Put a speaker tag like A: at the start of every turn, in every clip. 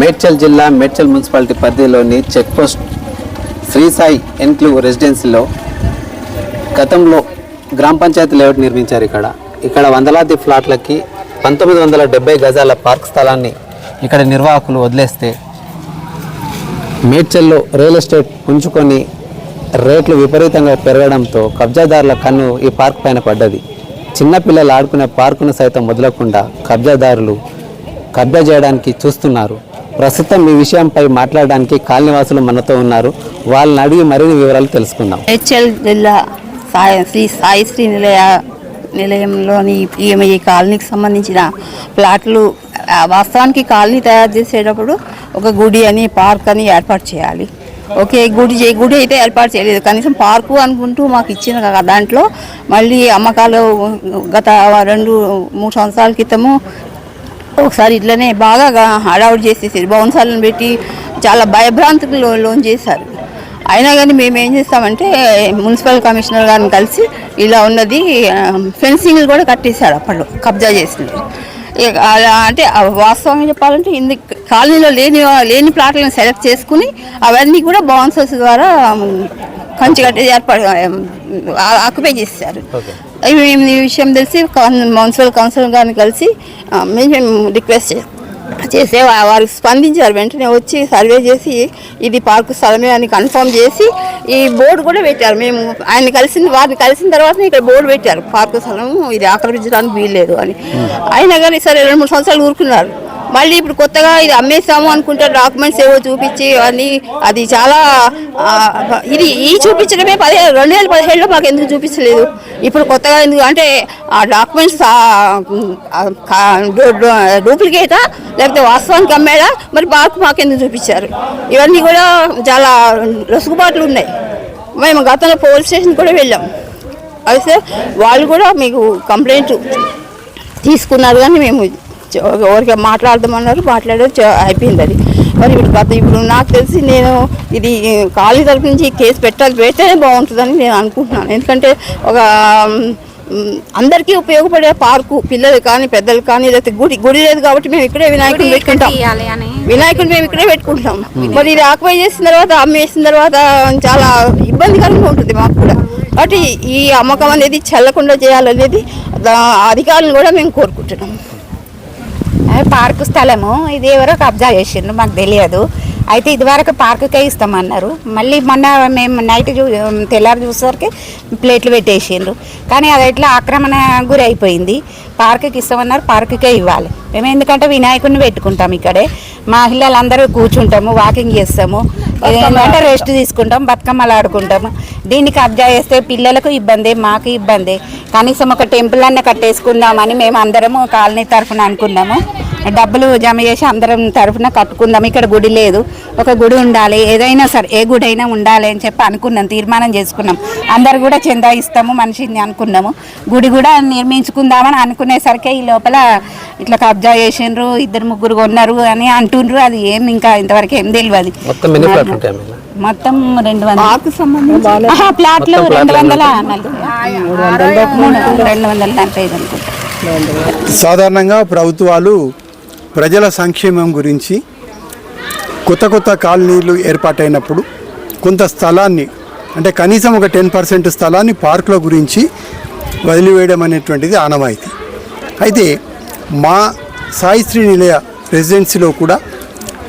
A: మేడ్చల్ జిల్లా మేడ్చల్ మున్సిపాలిటీ పరిధిలోని checkpost Srisai Sri Sai enclave రెసిడెన్సీలో గతంలో గ్రామ పంచాయతీ లేఅవుట్ నిర్మించారు ఇక్కడ. ఇక్కడ వందలాది ఫ్లాట్లకి పంతొమ్మిది వందల డెబ్బై గజాల పార్క్ స్థలాన్ని ఇక్కడ నిర్వాహకులు వదిలేస్తే మేడ్చల్లో రియల్ ఎస్టేట్ ఉంచుకొని రేట్లు విపరీతంగా పెరగడంతో కబ్జాదారుల కన్ను ఈ పార్క్ పైన పడ్డది. చిన్నపిల్లలు ఆడుకునే పార్కును సైతం వదలకుండా కబ్జాదారులు కబ్జా చేయడానికి చూస్తున్నారు. ప్రస్తుతం ఈ విషయంపై మాట్లాడడానికి కాలనీవాసులు మనతో ఉన్నారు. వాళ్ళని అడిగి మరిన్ని వివరాలు తెలుసుకుందాం.
B: హెచ్ఎల్ జిల్లా సాయి శ్రీ సాయి శ్రీ నిలయ నిలయంలోని ఈ ఈ కాలనీకి సంబంధించిన ప్లాట్లు వాస్తవానికి కాలనీ తయారు చేసేటప్పుడు ఒక గుడి అని పార్క్ అని ఏర్పాటు చేయాలి. ఓకే గుడి చే- గుడి అయితే ఏర్పాటు చేయలేదు. కనీసం పార్కు అనుకుంటూ మాకు ఇచ్చిన దాంట్లో మళ్ళీ అమ్మకాలు గత రెండు మూడు సంవత్సరాల క్రితము ఒకసారి ఇట్లనే బాగా హడావుడ్ చేసేసారు. బౌన్సాలను పెట్టి చాలా భయభ్రాంతికి లో లోన్ చేశారు. అయినా కానీ మేము ఏం చేస్తామంటే మున్సిపల్ కమిషనర్ గారిని కలిసి ఇలా ఉన్నది ఆ, ఫెన్సింగ్లు కూడా కట్టేశాడు అప్పట్లో కబ్జా చేసింది. ఇక అలా అంటే వాస్తవంగా చెప్పాలంటే ఇందు కాలనీలో లేని లేని ప్లాట్లను సెలెక్ట్ చేసుకుని అవన్నీ కూడా బౌన్సర్స్ ద్వారా కంచి కట్టే ఏర్పాటు ఆక్యుపై చేశారు మేము ఈ విషయం తెలిసి మున్సిపల్ కౌన్సిలర్ గారిని కలిసి మేము రిక్వెస్ట్ చే- చేస్తే వా- వారు స్పందించారు. వెంటనే వచ్చి సర్వే చేసి ఇది పార్కు స్థలమే అని కన్ఫర్మ్ చేసి ఈ బోర్డు కూడా పెట్టారు. మేము ఆయన కలిసిన వారిని కలిసిన తర్వాత ఇక్కడ బోర్డు పెట్టారు. పార్కు స్థలం ఇది ఆక్రమించడానికి వీల్లేదు అని. అయినా కానీ సరే రెండు మూడు సంవత్సరాలు ఊరుకున్నారు. మళ్ళీ ఇప్పుడు కొత్తగా ఇది అమ్మేస్తాము అనుకుంటే డాక్యుమెంట్స్ ఏవో చూపించి అని అది చాలా ఇది ఈ చూపించడమే పదిహేను రెండు వేల పదిహేడులో మాకు ఎందుకు చూపించలేదు? ఇప్పుడు కొత్తగా ఎందుకు అంటే ఆ డాక్యుమెంట్స్ డూప్లికేటా? లేకపోతే వాస్తవానికి అమ్మాడా? మరి మాకు ఎందుకు చూపించారు? ఇవన్నీ కూడా చాలా రసుగుబాట్లు ఉన్నాయి. మేము గతంలో పోలీస్ స్టేషన్ కూడా వెళ్ళాం. అయితే వాళ్ళు కూడా మీకు కంప్లైంట్ తీసుకున్నారు కానీ మేము ఎవరికి మాట్లాడదామన్నారు మాట్లాడారు చ- అయిపోయింది అది. మరి ఇప్పుడు గత ఇప్పుడు నాకు తెలిసి నేను ఇది ఖాళీ తరపు నుంచి కేసు పెట్టాలి పెడితేనే బాగుంటుందని నేను అనుకుంటున్నాను. ఎందుకంటే ఒక అందరికీ ఉపయోగపడే పార్కు పిల్లలు కానీ పెద్దలు కానీ లేకపోతే గుడి గుడి లేదు కాబట్టి మేము ఇక్కడే వినాయకుడిని పెట్టుకుంటాం. వినాయకుడిని మేము ఇక్కడే పెట్టుకుంటాం. మరి ఇది ఆక్యుపై చేసిన తర్వాత అమ్మేసిన తర్వాత చాలా ఇబ్బందికరంగా ఉంటుంది మాకు కూడా. కాబట్టి ఈ అమ్మకం అనేది చెల్లకుండా చేయాలనేది అధికారులను కూడా మేము కోరుకుంటున్నాం.
C: పార్కు స్థలము? ఇది ఎవరో కబ్జా చేసిండ్రు మాకు తెలియదు. అయితే ఇదివరకు పార్కుకే ఇస్తామన్నారు. మళ్ళీ మొన్న మేము నైట్ చూ తెల్లారి చూసేసరికి ప్లేట్లు పెట్టేసిండ్రు. కానీ అది ఎట్లా ఆక్రమణ గురి అయిపోయింది పార్కుకి ఇస్తామన్నారు పార్కుకే ఇవ్వాలి. మేము ఎందుకంటే వినాయకుడిని పెట్టుకుంటాం ఇక్కడే. మహిళలందరూ కూర్చుంటాము వాకింగ్ చేస్తాము. ఏంటంటే రెస్ట్ తీసుకుంటాం బతుకమ్మలు ఆడుకుంటాము. దీన్ని కబ్జా చేస్తే పిల్లలకు ఇబ్బంది మాకు ఇబ్బంది. కనీసం ఒక టెంపుల్ అన్న కట్టేసుకుందామని మేము అందరము కాలనీ తరఫున అనుకున్నాము. డబ్బులు జమ చేసి అందరం తరఫున కట్టుకుందాం. ఇక్కడ గుడి లేదు. ఒక గుడి ఉండాలి. ఏదైనా సరే ఏ గుడి అయినా ఉండాలి అని చెప్పి అనుకున్నాం తీర్మానం చేసుకున్నాం. అందరు కూడా చందా ఇస్తాము మనిషిని అనుకున్నాము. గుడి కూడా నిర్మించుకుందామని అనుకునేసరికి ఈ లోపల ఇట్లా కబ్జా చేసిండ్రు ఇద్దరు ముగ్గురు కొన్నారు అని అంటుండ్రు. అది ఏం ఇంకా ఇంతవరకు ఏం తెలియదు.
A: మొత్తం
C: రెండు వందల. ప్లాట్లు రెండు వందల రెండు వందల నలభై ఐదు అనుకుంటా.
D: సాధారణంగా ప్రభుత్వాలు ప్రజల సంక్షేమం గురించి కొత్త కొత్త కాలనీలు ఏర్పాటైనప్పుడు కొంత స్థలాన్ని అంటే కనీసం ఒక టెన్ పర్సెంట్ స్థలాన్ని పార్కుల గురించి వదిలివేయడం అనేటువంటిది ఆనవాయితీ. అయితే మా సాయిశ్రీ నిలయ రెసిడెన్సీలో కూడా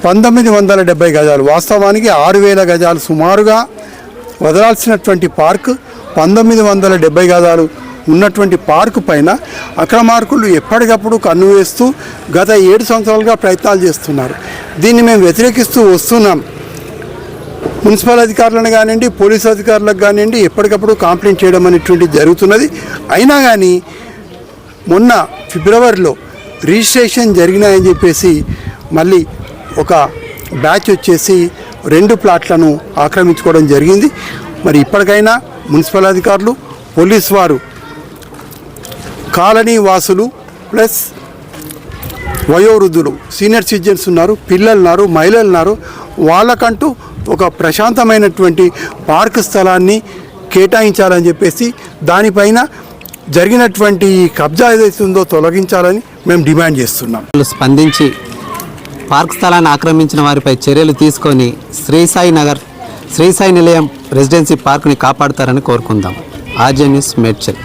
D: పంతొమ్మిది వందల డెబ్బై గజాలు వాస్తవానికి ఆరు వేల గజాలు సుమారుగా వదలాల్సినటువంటి పార్క్ పంతొమ్మిది వందల డెబ్బై గజాలు ఉన్నటువంటి పార్కు పైన అక్రమార్కులు ఎప్పటికప్పుడు కన్ను వేస్తూ గత ఏడు సంవత్సరాలుగా ప్రయత్నాలు చేస్తున్నారు. దీన్ని మేము వ్యతిరేకిస్తూ వస్తున్నాం. మున్సిపల్ అధికారులను కానివ్వండి పోలీస్ అధికారులకు కానివ్వండి ఎప్పటికప్పుడు కంప్లైంట్ చేయడం అనేటువంటిది జరుగుతున్నది. అయినా కానీ మొన్న ఫిబ్రవరిలో రిజిస్ట్రేషన్ జరిగినాయని చెప్పేసి మళ్ళీ ఒక బ్యాచ్ వచ్చేసి రెండు ప్లాట్లను ఆక్రమించుకోవడం జరిగింది. మరి ఇప్పటికైనా మున్సిపల్ అధికారులు పోలీస్ వారు కాలనీ వాసులు ప్లస్ వయోవృద్ధులు సీనియర్ సిటిజన్స్ ఉన్నారు పిల్లలు ఉన్నారు మహిళలు ఉన్నారు. వాళ్ళకంటూ ఒక ప్రశాంతమైనటువంటి పార్క్ స్థలాన్ని కేటాయించాలని చెప్పేసి దానిపైన జరిగినటువంటి కబ్జా ఏదైతే ఉందో తొలగించాలని మేము డిమాండ్ చేస్తున్నాం.
A: స్పందించి పార్క్ స్థలాన్ని ఆక్రమించిన వారిపై చర్యలు తీసుకొని శ్రీసాయి నగర్ శ్రీసాయి నిలయం రెసిడెన్సీ పార్క్ని కాపాడతారని కోరుకుందాం. RJ news Medchal.